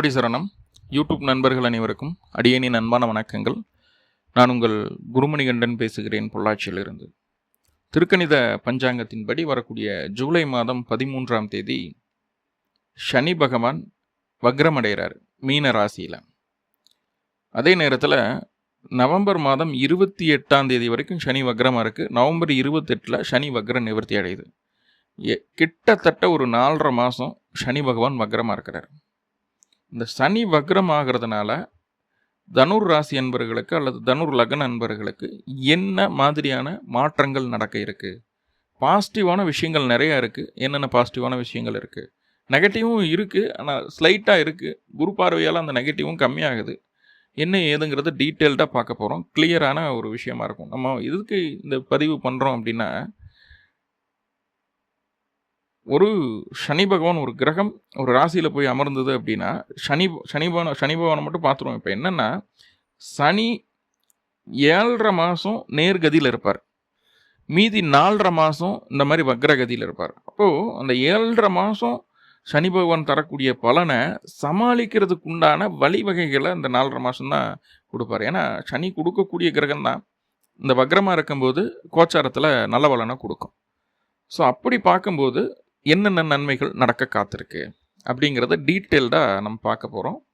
குருவடி சரணம். யூடியூப் நண்பர்கள் அனைவருக்கும் அடியேனின் அன்பான வணக்கங்கள். நான் உங்கள் குருமணிகண்டன் பேசுகிறேன் பொள்ளாச்சியிலிருந்து. திருக்கணித பஞ்சாங்கத்தின்படி வரக்கூடிய ஜூலை மாதம் பதிமூன்றாம் தேதி சனி பகவான் வக்ரமடைகிறார் மீன ராசியில். அதே நேரத்தில் நவம்பர் மாதம் இருபத்தி எட்டாம் தேதி வரைக்கும் சனி வக்ரமாக இருக்குது நவம்பர் இருபத்தெட்டில் சனி வக்ர நிவர்த்தி அடையுது. எ- கிட்டத்தட்ட ஒரு நாலரை மாதம் சனி பகவான் வக்ரமாக இருக்கிறார். இந்த சனி வக்ரம் ஆகிறதுனால தனுர் ராசி அன்பர்களுக்கு அல்லது தனுர் லக்ன அன்பர்களுக்கு என்ன மாதிரியான மாற்றங்கள் நடக்க இருக்கு? பாசிட்டிவான விஷயங்கள் நிறையா இருக்குது என்னென்ன பாசிட்டிவான விஷயங்கள் இருக்குது நெகட்டிவும் இருக்குது ஆனால் ஸ்லைட்டாக இருக்குது குரு பார்வையால் அந்த நெகட்டிவும் கம்மியாகுது. என்ன ஏதுங்கிறத டீட்டெயில்டாக பார்க்க போகிறோம் கிளியரான ஒரு விஷயமா இருக்கும். நம்ம இதுக்கு இந்த பதிவு பண்ணுறோம் அப்படின்னா ஒரு சனி பகவான் ஒரு கிரகம் ஒரு ராசியில் போய் அமர்ந்தது அப்படின்னா சனி சனி பகவான் சனி பகவானை மட்டும் பார்த்துருவோம். இப்போ என்னென்னா சனி ஏழரை மாதம் நேர்கதியில் இருப்பார். மீதி நாலரை மாதம் இந்த மாதிரி வக்ரகதியில் இருப்பார். அப்போது அந்த ஏழரை மாதம் சனி பகவான் தரக்கூடிய பலனை சமாளிக்கிறதுக்கு உண்டான வழிவகைகளை இந்த நாலரை மாதம் தான் கொடுப்பார். ஏன்னா சனி கொடுக்கக்கூடிய கிரகம் தான். இந்த வக்ரமாக இருக்கும்போது கோச்சாரத்தில் நல்ல பலனை கொடுக்கும். ஸோ அப்படி பார்க்கும்போது என்னென்ன நன்மைகள் நடக்க காத்திருக்கு அப்படிங்கிறத டீட்டெயில்டாக நம்ம பார்க்க போகிறோம்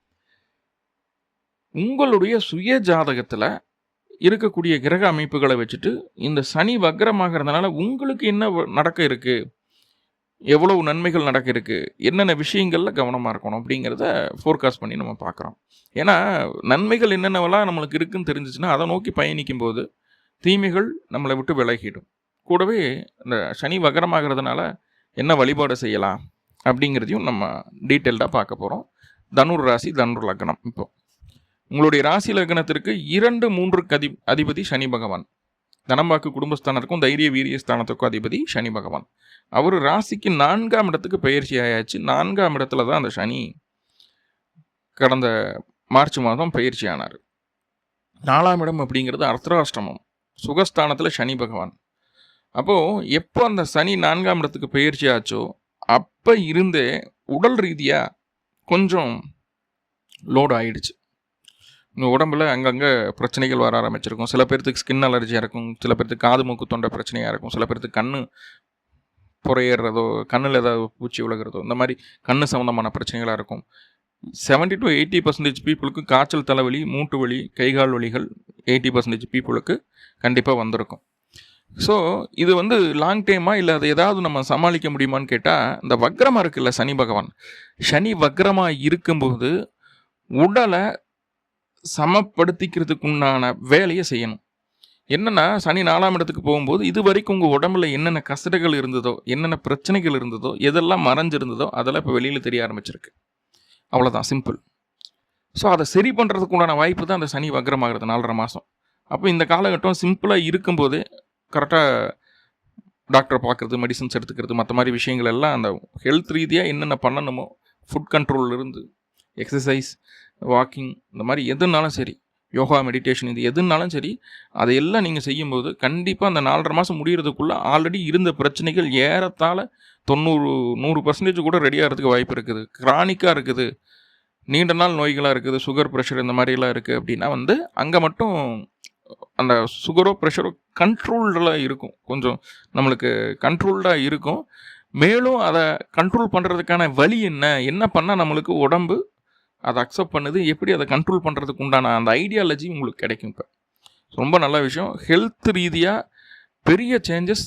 உங்களுடைய சுய ஜாதகத்தில் இருக்கக்கூடிய கிரக அமைப்புகளை வச்சுட்டு இந்த சனி வக்ரமாகிறதுனால உங்களுக்கு என்ன வ- நடக்க இருக்கு? எவ்வளவு நன்மைகள் நடக்க இருக்கு? என்னென்ன விஷயங்களில் கவனமாக இருக்கணும் அப்படிங்கிறத ஃபோர்காஸ்ட் பண்ணி நம்ம பார்க்குறோம். ஏன்னா நன்மைகள் என்னென்னவெல்லாம் நம்மளுக்கு இருக்குன்னு தெரிஞ்சிச்சுன்னா அதை நோக்கி பயணிக்கும் போது தீமைகள் நம்மளை விட்டு விலகிடும். கூடவே இந்த சனி வகரமாகிறதுனால என்ன வழிபாடு செய்யலாம் அப்படிங்கிறதையும் நம்ம டீட்டெயில்டாக பார்க்க போகிறோம் தனுர் ராசி தனுர் லக்னம் இப்போ. உங்களுடைய ராசி லக்னத்திற்கு இரண்டு மூன்று கதி அதிபதி சனி பகவான். தனம்பாக்கு குடும்பஸ்தானத்துக்கும் தைரிய வீரிய ஸ்தானத்துக்கும் அதிபதி சனி பகவான். அவர் ராசிக்கு நான்காம் இடத்துக்கு பயிற்சி ஆயாச்சு. நான்காம் இடத்துல தான் அந்த சனி கடந்த மார்ச் மாதம் பயிற்சி ஆனார். நாலாம் இடம் அப்படிங்கிறது அர்த்தராஷ்டிரமம். சுகஸ்தானத்தில் சனி பகவான். அப்போது எப்போ அந்த சனி நான்காம் இடத்துக்கு பயிற்சி ஆச்சோ அப்போ இருந்தே உடல் ரீதியாக கொஞ்சம் லோடு ஆயிடுச்சு. உங்கள் உடம்புல அங்கங்கே பிரச்சனைகள் வர ஆரம்பிச்சிருக்கும். சில பேர்த்துக்கு ஸ்கின் அலர்ஜியாக இருக்கும் சில பேர்த்துக்கு காது மூக்கு தொண்டை பிரச்சனையாக இருக்கும் சில பேர்த்துக்கு கண் புறையிறதோ கண்ணில் ஏதாவது பூச்சி விழுகிறதோ இந்த மாதிரி கண் சம்மந்தமான பிரச்சனைகளாக இருக்கும். 70 டு எயிட்டி பர்சன்டேஜ் பீப்புளுக்கு காய்ச்சல் தலைவலி மூட்டு வலி கைகால் வலிகள் எயிட்டி பர்சன்டேஜ் பீப்புளுக்கு கண்டிப்பாக வந்திருக்கும். ஸோ இது வந்து லாங் டைமாக இல்லை அதை ஏதாவது நம்ம சமாளிக்க முடியுமான்னு கேட்டால் இந்த வக்ரமாக இருக்குல்ல சனி பகவான். சனி வக்ரமாக இருக்கும்போது உடலை சமப்படுத்திக்கிறதுக்கு உண்டான வேலையை செய்யணும். என்னென்னா சனி நாலாம் இடத்துக்கு போகும்போது இது வரைக்கும் உங்கள் உடம்புல என்னென்ன கசடுகள் இருந்ததோ என்னென்ன பிரச்சனைகள் இருந்ததோ எதெல்லாம் மறைஞ்சிருந்ததோ அதெல்லாம் இப்போ வெளியில் தெரிய ஆரம்பிச்சிருக்கு. அவ்வளோதான் சிம்பிள் ஸோ அதை சரி பண்ணுறதுக்கு உண்டான வாய்ப்பு தான் அந்த சனி வக்ரமாகிறது நாலரை மாதம் அப்போ இந்த காலகட்டம் சிம்பிளாக இருக்கும்போது கரெக்டாக டாக்டரை பார்க்குறது மெடிசன்ஸ் எடுத்துக்கிறது மற்ற மாதிரி விஷயங்கள் எல்லாம் அந்த ஹெல்த் ரீதியாக என்னென்ன பண்ணணுமோ ஃபுட் கண்ட்ரோல்ல இருந்து எக்ஸசைஸ் வாக்கிங் இந்த மாதிரி எதுனாலும் சரி யோகா மெடிடேஷன் இது எதுனாலும் சரி அதையெல்லாம் நீங்கள் செய்யும்போது கண்டிப்பாக அந்த நாலரை மாதம் முடிகிறதுக்குள்ளே ஆல்ரெடி இருந்த பிரச்சனைகள் ஏறத்தாழ தொண்ணூறு நூறு பர்சன்டேஜ் கூட ரெடி ஆகிறதுக்கு வாய்ப்பு இருக்குது. கிரானிக்காக இருக்குது. நீண்ட நாள் நோய்களாக இருக்குது. சுகர் ப்ரெஷர் இந்த மாதிரிலாம் இருக்குது அப்படின்னா வந்து அங்கே மட்டும் அந்த சுகரோ ப்ரெஷரோ கண்ட்ரோல்டெலாம் இருக்கும். கொஞ்சம் நம்மளுக்கு கண்ட்ரோல்டாக இருக்கும். மேலும் அதை கண்ட்ரோல் பண்ணுறதுக்கான வழி என்ன? என்ன பண்ணால் நம்மளுக்கு உடம்பு அதை அக்செப்ட் பண்ணுது? எப்படி அதை கண்ட்ரோல் பண்ணுறதுக்கு உண்டான அந்த ஐடியாலஜி உங்களுக்கு கிடைக்கும் இப்போ. ரொம்ப நல்ல விஷயம். ஹெல்த் ரீதியாக பெரிய சேஞ்சஸ்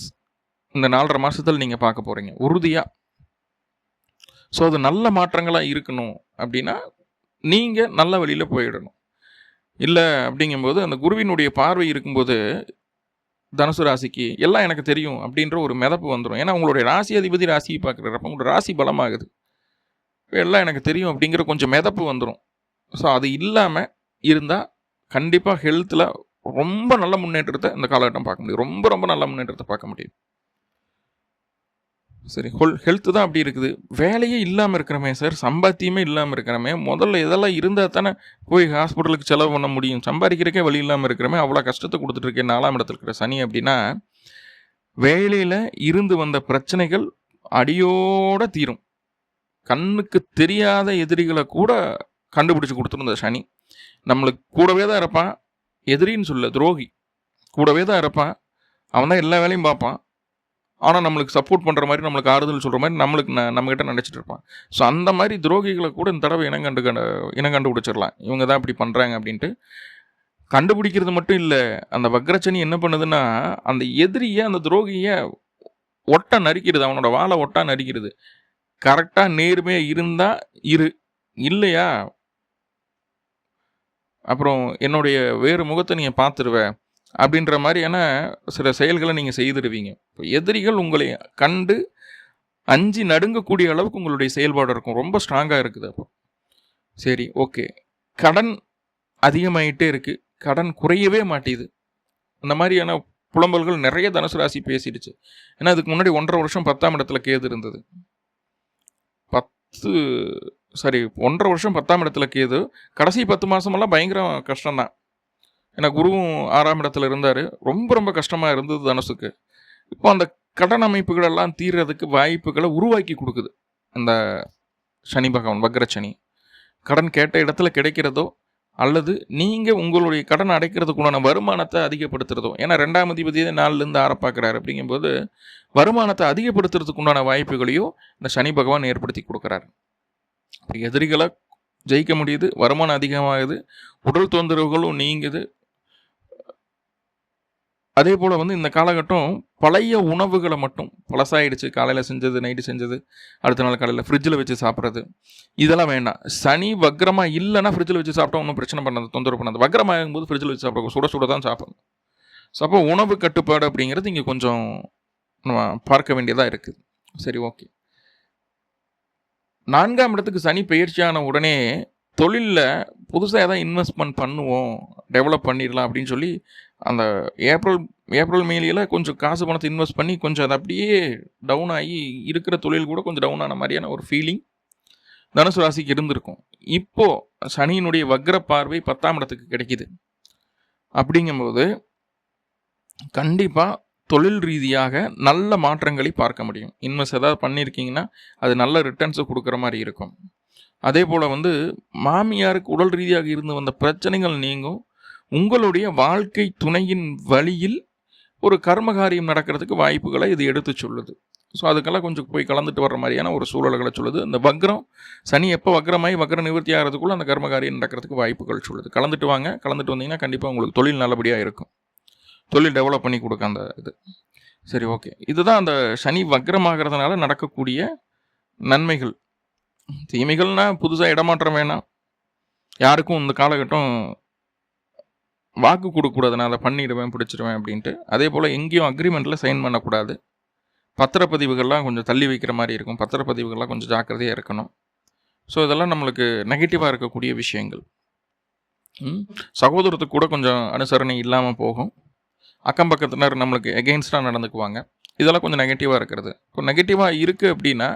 இந்த நாலரை மாதத்தில் நீங்கள் பார்க்க போகிறீங்க உறுதியாக ஸோ அது நல்ல மாற்றங்களாக இருக்கணும் அப்படின்னா நீங்கள் நல்ல வழியில் போயிடணும். இல்லை அப்படிங்கும்போது அந்த குருவினுடைய பார்வை இருக்கும்போது தனுசு ராசிக்கு எல்லாம் எனக்கு தெரியும் அப்படின்ற ஒரு மிதப்பு வந்துடும் ஏன்னா உங்களுடைய ராசி அதிபதி ராசியை பார்க்குறப்ப உங்களோட ராசி பலமாகுது. எல்லாம் எனக்கு தெரியும் அப்படிங்கிற கொஞ்சம் மிதப்பு வந்துடும் ஸோ அது இல்லாமல் இருந்தால் கண்டிப்பாக ஹெல்த்தில் ரொம்ப நல்ல முன்னேற்றத்தை இந்த காலகட்டம் பார்க்க முடியும். ரொம்ப ரொம்ப நல்ல முன்னேற்றத்தை பார்க்க முடியும். சரி ஹொல் ஹெல்த்து தான் அப்படி இருக்குது. வேலையே இல்லாமல் இருக்கிறமே சார். சம்பாத்தியமே இல்லாமல் இருக்கிறமே. முதல்ல இதெல்லாம் இருந்தால் தானே போய் ஹாஸ்பிட்டலுக்கு செலவு பண்ண முடியும். சம்பாதிக்கிறக்கே வழி இல்லாமல் இருக்கிறமே. அவ்வளோ கஷ்டத்தை கொடுத்துட்ருக்கேன் நாலாம் இடத்துல இருக்கிற சனி அப்படின்னா வேலையில் இருந்து வந்த பிரச்சனைகள் அடியோட தீரும். கண்ணுக்கு தெரியாத எதிரிகளை கூட கண்டுபிடிச்சு கொடுத்துருந்த சனி. நம்மளுக்கு கூடவே தான் இருப்பான். எதிரின்னு சொல்ல துரோகி. கூடவே தான் இருப்பான். அவன் தான் எல்லா வேலையும் பார்ப்பான். ஆனால் நம்மளுக்கு சப்போர்ட் பண்ணுற மாதிரி நம்மளுக்கு ஆறுதல் சொல்கிற மாதிரி நம்மளுக்கு ந நம்மக்கிட்ட நினச்சிட்டு இருப்பான். ஸோ அந்த மாதிரி துரோகிகளை கூட இந்த தடவை இனங்கண்டு கண்டு கண்டு பிடிச்சிடலாம் இவங்க தான் இப்படி பண்ணுறாங்க அப்படின்ட்டு கண்டுபிடிக்கிறது மட்டும் இல்லை அந்த வக்ரச்சனி என்ன பண்ணுதுன்னா அந்த எதிரியை அந்த துரோகியை ஒட்டை நரிக்கிறது அவனோட வாழை ஒட்டா நரிக்கிறது கரெக்டாக நேர்மையாக இருந்தால் இரு. இல்லையா? அப்புறம் என்னுடைய வேறு முகத்தை நீங்கள் பார்த்துருவேன் அப்படின்ற மாதிரியான சில செயல்களை நீங்கள் செய்திருவீங்க இப்போ எதிரிகள் உங்களை கண்டு அஞ்சு நடுங்கக்கூடிய அளவுக்கு உங்களுடைய செயல்பாடு இருக்கும். ரொம்ப ஸ்ட்ராங்காக இருக்குது அப்போ. சரி ஓகே கடன் அதிகமாயிட்டே இருக்குது கடன் குறையவே மாட்டேது. அந்த மாதிரியான புலம்பல்கள் நிறைய தனுசு ராசி பேசிடுச்சு. ஏன்னா அதுக்கு முன்னாடி ஒன்றரை வருஷம் பத்தாம் இடத்துல கேது இருந்தது. பத்து சாரி ஒன்றரை வருஷம் பத்தாம் இடத்துல கேது. கடைசி பத்து மாதமெல்லாம் பயங்கர கஷ்டம்தான். ஏன்னா குருவும் ஆறாம் இடத்துல இருந்தார். ரொம்ப ரொம்ப கஷ்டமாக இருந்தது தனுசுக்கு. இப்போ அந்த கடன் அமைப்புகளெல்லாம் தீர்றதுக்கு வாய்ப்புகளை உருவாக்கி கொடுக்குது. அந்த சனி பகவான் வக்ரச்சனி கடன் கேட்ட இடத்துல கிடைக்கிறதோ அல்லது நீங்கள் உங்களுடைய கடன் அடைக்கிறதுக்குண்டான வருமானத்தை அதிகப்படுத்துறதோ ஏன்னா ரெண்டாம் அதிபதி நாலுலேருந்து ஆற பார்க்குறாரு அப்படிங்கும்போது வருமானத்தை அதிகப்படுத்துறதுக்குண்டான வாய்ப்புகளையும் இந்த சனி பகவான் ஏற்படுத்தி கொடுக்குறாரு. எதிரிகளை ஜெயிக்க முடியுது வருமானம் அதிகமாகுது உடல் தொந்தரவுகளும் நீங்குது அதே போல் வந்து இந்த காலகட்டம் பழைய உணவுகளை மட்டும் பழசாயிடுச்சு. காலையில் செஞ்சது நைட்டு செஞ்சது அடுத்த நாள் காலையில் ஃப்ரிட்ஜில் வச்சு சாப்பிட்றது. இதெல்லாம் வேண்டாம். சனி வக்ரமாக இல்லைன்னா ஃப்ரிட்ஜில் வச்சு சாப்பிட்டா ஒன்றும் பிரச்சனை பண்ணாது தொந்தரவு பண்ணாது. வக்ரமாக ஆகும்போது ஃப்ரிட்ஜில் வச்சு சாப்பிட சுட சுட தான் சாப்பிடணும். ஸோ அப்போ உணவு கட்டுப்பாடு அப்படிங்கிறது இங்கே கொஞ்சம் நம்ம பார்க்க வேண்டியதாக இருக்குது சரி ஓகே. நான்காம் இடத்துக்கு சனி பயிற்சியான உடனே தொழிலில் புதுசாக எதாவது இன்வெஸ்ட்மெண்ட் பண்ணுவோம் டெவலப் பண்ணிடலாம் அப்படின்னு சொல்லி அந்த ஏப்ரல் ஏப்ரல் மேலேயில் கொஞ்சம் காசு பணத்தை இன்வெஸ்ட் பண்ணி கொஞ்சம் அது அப்படியே டவுன் ஆகி இருக்கிற தொழில் கூட கொஞ்சம் டவுன் ஆன மாதிரியான ஒரு ஃபீலிங் தனுசு ராசிக்கு இருந்திருக்கும். இப்போது சனியினுடைய வக்ர பார்வை பத்தாம் இடத்துக்கு கிடைக்குது. அப்படிங்கும்போது கண்டிப்பாக தொழில் ரீதியாக நல்ல மாற்றங்களை பார்க்க முடியும். இன்வெஸ்ட் ஏதாவது பண்ணியிருக்கீங்கன்னா அது நல்ல ரிட்டர்ன்ஸை கொடுக்குற மாதிரி இருக்கும். அதே போல் வந்து மாமியாருக்கு உடல் ரீதியாக இருந்து வந்த பிரச்சனைகள் நீங்கும். உங்களுடைய வாழ்க்கை துணையின் வழியில் ஒரு கர்மகாரியம் நடக்கிறதுக்கு வாய்ப்புகளை இது எடுத்து சொல்லுது. ஸோ அதுக்கெல்லாம் கொஞ்சம் போய் கலந்துட்டு வர்ற மாதிரியான ஒரு சூழல்களை சொல்லுது. இந்த வக்ரம் சனி எப்போ வக்ரமாயி வக்ர நிவர்த்தி ஆகிறதுக்குள்ளே அந்த கர்மகாரியம் நடக்கிறதுக்கு வாய்ப்புகள் சொல்லுது. கலந்துட்டு வாங்க. கலந்துட்டு வந்தீங்கன்னா கண்டிப்பாக உங்களுக்கு தொழில் நல்லபடியாக இருக்கும். தொழில் டெவலப் பண்ணி கொடுக்க அந்த இது. சரி ஓகே இதுதான் அந்த சனி வக்ரமாகிறதுனால நடக்கக்கூடிய நன்மைகள். தீமைகள்னால் புதுசாக இடமாற்றம் வேணாம். யாருக்கும் இந்த காலகட்டம் வாக்கு கொடுக்கக்கூடாது நான் அதை பண்ணிடுவேன் பிடிச்சிடுவேன் அப்படின்ட்டு. அதே போல் எங்கேயும் அக்ரிமெண்ட்டில் சைன் பண்ணக்கூடாது. பத்திரப்பதிவுகள்லாம் கொஞ்சம் தள்ளி வைக்கிற மாதிரி இருக்கும். பத்திரப்பதிவுகள்லாம் கொஞ்சம் ஜாக்கிரதையாக இருக்கணும். ஸோ இதெல்லாம் நம்மளுக்கு நெகட்டிவாக இருக்கக்கூடிய விஷயங்கள். சகோதரத்துக்கு கூட கொஞ்சம் அனுசரணை இல்லாமல் போகும். அக்கம் பக்கத்தினர் நம்மளுக்கு எகெயின்ஸ்டாக நடந்துக்குவாங்க. இதெல்லாம் கொஞ்சம் நெகட்டிவாக இருக்கிறது. இப்போ நெகட்டிவாக இருக்குது அப்படின்னா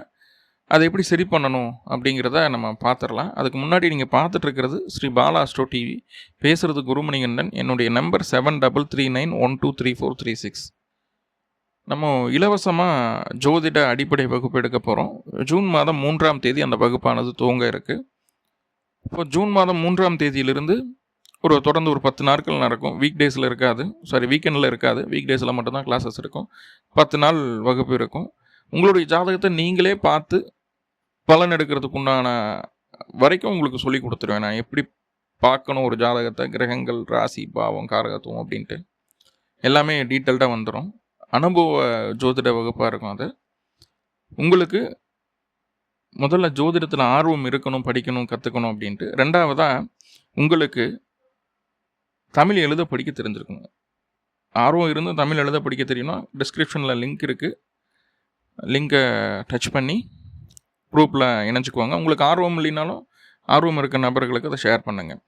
அதை எப்படி சரி பண்ணணும் அப்படிங்கிறத நம்ம பார்த்துடலாம். அதுக்கு முன்னாடி நீங்கள் பார்த்துட்ருக்கிறது ஸ்ரீ பாலா அஸ்ட்ரோ டிவி. பேசுகிறது குருமணிகண்டன். என்னுடைய number seven double three nine one two three four three six நம்ம இலவசமாக ஜோதிட அடிப்படை வகுப்பு எடுக்க போகிறோம் ஜூன் மாதம் மூன்றாம் தேதி அந்த வகுப்பானது துவங்க இருக்குது இப்போ ஜூன் மாதம் மூன்றாம் தேதியிலிருந்து ஒரு தொடர்ந்து ஒரு பத்து நாட்கள் நடக்கும். வீக் டேஸில் இருக்காது. சாரி வீக்கெண்டில் இருக்காது. வீக் டேஸில் மட்டும்தான் கிளாஸஸ் இருக்கும். பத்து நாள் வகுப்பு இருக்கும். உங்களுடைய ஜாதகத்தை நீங்களே பார்த்து பலன் எடுக்கிறதுக்கு உண்டான வரைக்கும் உங்களுக்கு சொல்லி கொடுத்துருவேன் நான். எப்படி பார்க்கணும் ஒரு ஜாதகத்தை கிரகங்கள் ராசி பாவம் காரகத்துவம் அப்படின்ட்டு. எல்லாமே டீட்டெயில்டாக வந்துடும் அனுபவ ஜோதிட வகுப்பாக இருக்கும் அது. உங்களுக்கு முதல்ல ஜோதிடத்தில் ஆர்வம் இருக்கணும் படிக்கணும் கற்றுக்கணும் அப்படின்ட்டு. ரெண்டாவதாக உங்களுக்கு தமிழ் எழுத படிக்க தெரிஞ்சிருக்கணும் ஆர்வம் இருந்து தமிழ் எழுத படிக்க தெரியும்னா டிஸ்கிரிப்ஷனில் லிங்க் இருக்குது லிங்கை டச் பண்ணி குரூப்பில் இணைஞ்சுக்குவாங்க. உங்களுக்கு ஆர்வம் இல்லைனாலும் ஆர்வம் இருக்க நபர்களுக்கு அதை ஷேர் பண்ணுங்கள்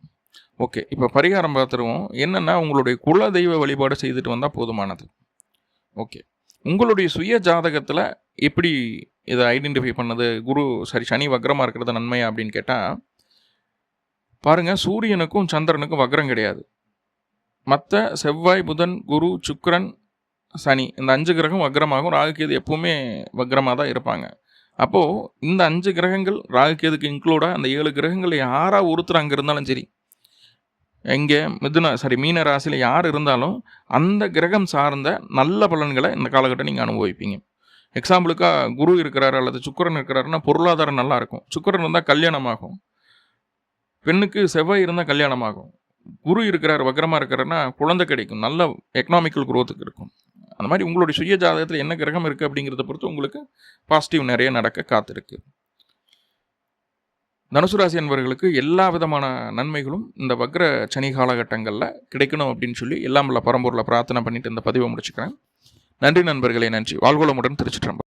ஓகே இப்போ பரிகாரம் பார்த்துருவோம். என்னென்னா உங்களுடைய குல தெய்வ வழிபாடு செய்துட்டு வந்தால் போதுமானது. ஓகே உங்களுடைய சுய ஜாதகத்தில் எப்படி இதை ஐடென்டிஃபை பண்ணது? குரு சரி சனி வக்ரமாக இருக்கிறது நன்மையா அப்படின்னு கேட்டால் பாருங்கள் சூரியனுக்கும் சந்திரனுக்கும் வக்ரம் கிடையாது. மற்ற செவ்வாய் புதன் குரு சுக்கரன் சனி இந்த அஞ்சு கிரகம் வக்ரமாகும். ராகுகேது எப்பவுமே வக்ரமாக தான் இருப்பாங்க. அப்போது இந்த அஞ்சு கிரகங்கள் ராகுகேதுக்கு இன்க்ளூடாக அந்த ஏழு கிரகங்கள் யாராக ஒருத்தர் அங்கே இருந்தாலும் சரி. எங்கே மிதுன சாரி மீன ராசியில் யார் இருந்தாலும் அந்த கிரகம் சார்ந்த நல்ல பலன்களை இந்த காலகட்டம் நீங்கள் அனுபவிப்பீங்க. எக்ஸாம்பிளுக்காக குரு இருக்கிறாரு அல்லது சுக்கரன் இருக்கிறாருன்னா பொருளாதாரம் நல்லா இருக்கும். சுக்கரன் இருந்தால் கல்யாணம் ஆகும் பெண்ணுக்கு செவ்வாய் இருந்தால் கல்யாணம் ஆகும் குரு இருக்கிறார் வக்கரமாக இருக்கிறாருன்னா குழந்தை கிடைக்கும். நல்ல எக்கனாமிக்கல் குரோத்துக்கு இருக்கும். அந்த மாதிரி உங்களுடைய சுய ஜாதகத்தில் என்ன கிரகம் இருக்குது அப்படிங்கிறத பொறுத்து உங்களுக்கு பாசிட்டிவ் நிறைய நடக்க காத்திருக்கு. தனுசு ராசி அன்பர்களுக்கு எல்லா விதமான நன்மைகளும் இந்த வக்ர சனி காலகட்டங்களில் கிடைக்கணும் அப்படின்னு சொல்லி எல்லாம் உள்ள பரம்பூரில் பிரார்த்தனை பண்ணிட்டு இந்த பதிவை முடிச்சுக்கிறேன். நன்றி நண்பர்களே நன்றி. வாழ்வளமுடன் திருச்சிட்டு